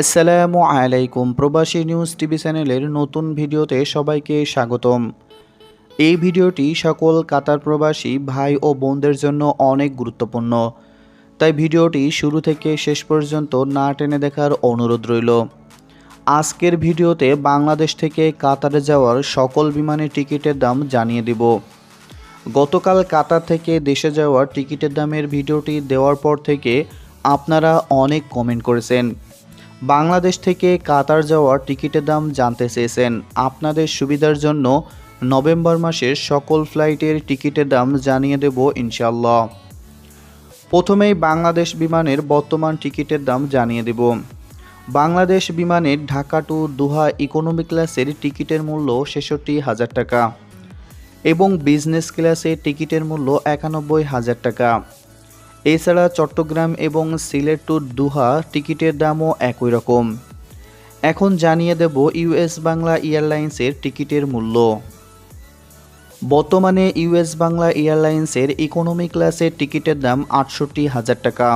আসসালামু আলাইকুম, প্রবাসী নিউজ টিভি চ্যানেলের নতুন ভিডিওতে সবাইকে স্বাগতম। এই ভিডিওটি সকল কাতার প্রবাসী ভাই ও বোনদের জন্য অনেক গুরুত্বপূর্ণ। তাই ভিডিওটি শুরু থেকে শেষ পর্যন্ত না টেনে দেখার অনুরোধ রইল। আজকের ভিডিওতে বাংলাদেশ থেকে কাতারে যাওয়ার সকল বিমানের টিকিটের দাম জানিয়ে দিব। গতকাল কাতার থেকে দেশে যাওয়ার টিকিটের দামের ভিডিওটি দেওয়ার পর থেকে আপনারা অনেক কমেন্ট করেছেন। বাংলাদেশ থেকে কাতার যাওয়ার টিকিটের দাম জানতে চেয়েছেন। আপনাদের সুবিধার জন্য নভেম্বর মাসের সকল ফ্লাইটের টিকিটের দাম জানিয়ে দেব ইনশাল্লাহ প্রথমেই বাংলাদেশ বিমানের বর্তমান টিকিটের দাম জানিয়ে দেব। বাংলাদেশ বিমানের ঢাকা টু দুহা ইকোনমি ক্লাসের টিকিটের মূল্য ছেষট্টি হাজার টাকা এবং বিজনেস ক্লাসের টিকিটের মূল্য একানব্বই হাজার টাকা। এছাড়া চট্টগ্রাম এবং সিলেট টু দুহা টিকিটের দামও একই রকম। এখন জানিয়ে দেব ইউএস বাংলা এয়ারলাইন্সের টিকিটের মূল্য। বর্তমানে ইউএস বাংলা এয়ারলাইন্সের ইকোনমি ক্লাসের টিকিটের দাম আটষট্টি হাজার টাকা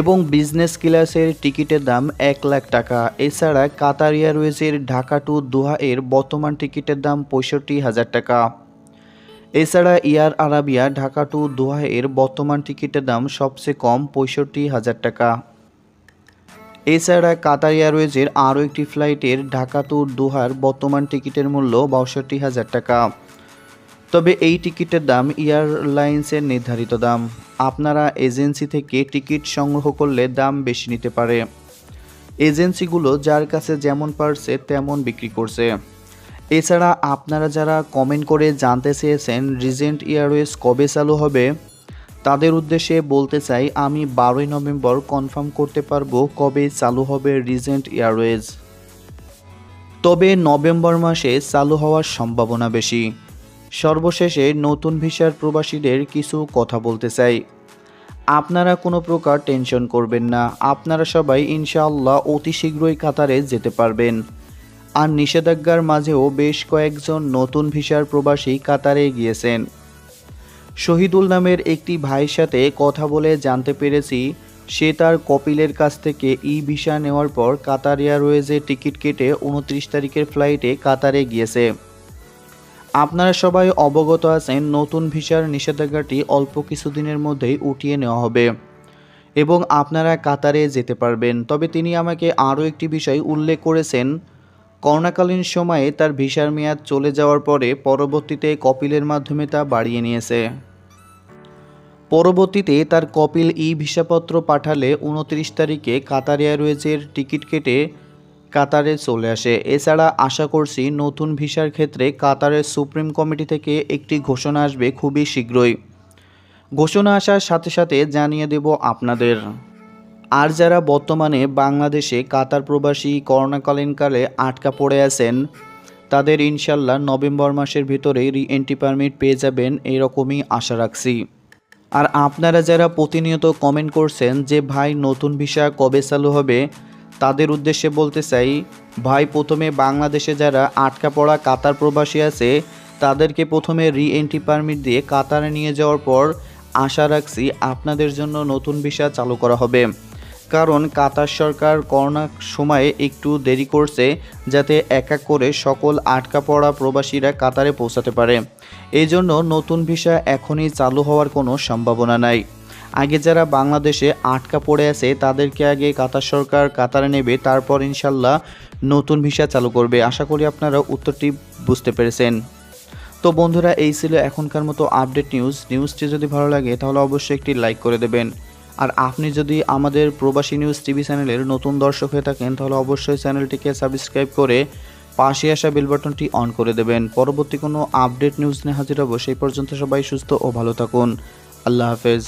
এবং বিজনেস ক্লাসের টিকিটের দাম এক লাখ টাকা। এছাড়া কাতার এয়ারওয়েজের ঢাকা টু দোহা এর বর্তমান টিকিটের দাম পঁয়ষট্টি হাজার টাকা। এছাড়া Air Arabia Dhaka to Doha এর বর্তমান টিকিটের দাম সবচেয়ে কম পঁয়ষট্টি হাজার টাকা। এছাড়া কাতার এয়ারওয়েজের আরও একটি ফ্লাইটের ঢাকা টু দোহার বর্তমান টিকিটের মূল্য বাষট্টি হাজার টাকা। তবে এই টিকিটের দাম এয়ারলাইন্সের নির্ধারিত দাম। আপনারা এজেন্সি থেকে টিকিট সংগ্রহ করলে দাম বেশি নিতে পারে। এজেন্সিগুলো যার কাছে যেমন পারছে তেমন বিক্রি করছে। এছাড়া আপনারা যারা কমেন্ট করে জানতে চেয়েছেন রিজেন্ট এয়ারওয়েজ কবে চালু হবে, তাদের উদ্দেশ্যে বলতে চাই, আমি বারোই নভেম্বর কনফার্ম করতে পারব কবে চালু হবে রিজেন্ট এয়ারওয়েজ তবে নভেম্বর মাসে চালু হওয়ার সম্ভাবনা বেশি। সর্বশেষে নতুন ভিসার প্রবাসীদের কিছু কথা বলতে চাই। আপনারা কোনো প্রকার টেনশন করবেন না। আপনারা সবাই ইনশাআল্লাহ অতি শীঘ্রই কাতারে যেতে পারবেন। আর নিষেধাজ্ঞার মাঝেও বেশ কয়েকজন নতুন ভিসার প্রবাসী কাতারে গিয়েছেন। শহীদুল নামের একটি ভাইয়ের সাথে কথা বলে জানতে পেরেছি, সে তার কপিলের কাছ থেকে ই ভিসা নেওয়ার পর কাতার এয়ারওয়েজে টিকিট কেটে উনত্রিশ তারিখের ফ্লাইটে কাতারে গিয়েছে। আপনারা সবাই অবগত আছেন, নতুন ভিসার নিষেধাজ্ঞাটি অল্প কিছুদিনের মধ্যেই উঠিয়ে নেওয়া হবে এবং আপনারা কাতারে যেতে পারবেন। তবে তিনি আমাকে আরও একটি বিষয় উল্লেখ করেছেন করোনাকালীন সময়ে তার ভিসার মেয়াদ চলে যাওয়ার পরে পরবর্তীতে কপিলের মাধ্যমে তা বাড়িয়ে নিয়েছে। পরবর্তীতে তার কপিল ই ভিসাপত্র পাঠালে উনত্রিশ তারিখে কাতার এয়ারওয়েজের টিকিট কেটে কাতারে চলে আসে। এছাড়া আশা করছি নতুন ভিসার ক্ষেত্রে কাতারের সুপ্রিম কমিটি থেকে একটি ঘোষণা আসবে খুবই শীঘ্রই। ঘোষণা আসার সাথে সাথে জানিয়ে দেব আপনাদের। আর যারা বর্তমানে বাংলাদেশে কাতার প্রবাসী করোনাকালীনকালে আটকা পড়ে আছেন, তাদের ইনশাল্লাহ নভেম্বর মাসের ভিতরে রি এন্ট্রি পারমিট পেয়ে যাবেন এরকমই আশা রাখছি। আর আপনারা যারা প্রতিনিয়ত কমেন্ট করছেন যে ভাই নতুন ভিসা কবে চালু হবে, তাদের উদ্দেশ্যে বলতে চাই, ভাই প্রথমে বাংলাদেশে যারা আটকা পড়া কাতার প্রবাসী আছে, তাদেরকে প্রথমে রি এন্ট্রি পারমিট দিয়ে কাতারে নিয়ে যাওয়ার পর আশা রাখছি আপনাদের জন্য নতুন ভিসা চালু করা হবে। কারণ কাতার সরকার করোনা সময়ে একটু দেরি করছে যাতে এক এক করে সকল আটকা পড়া প্রবাসীরা কাতারে পৌঁছাতে পারে। এই জন্য নতুন ভিসা এখনই চালু হওয়ার কোনো সম্ভাবনা নাই। আগে যারা বাংলাদেশে আটকা পড়ে আছে, তাদেরকে আগে কাতার সরকার কাতারে নেবে, তারপর ইনশাল্লাহ নতুন ভিসা চালু করবে। আশা করি আপনারা উত্তরটি বুঝতে পেরেছেন। তো বন্ধুরা, এই ছিল এখনকার মতো আপডেট নিউজ নিউজটি যদি ভালো লাগে, তাহলে অবশ্যই একটি লাইক করে দেবেন। আর আপনি যদি আমাদের প্রবাসী নিউজ টিভি চ্যানেলের নতুন দর্শক হয়ে থাকেন, তাহলে অবশ্যই চ্যানেলটিকে সাবস্ক্রাইব করে পাশে আসা বেল বাটনটি অন করে দেবেন। পরবর্তী কোনো আপডেট নিউজ নিয়ে হাজির হব, সেই পর্যন্ত সবাই সুস্থ ও ভালো থাকুন। আল্লাহ হাফেজ।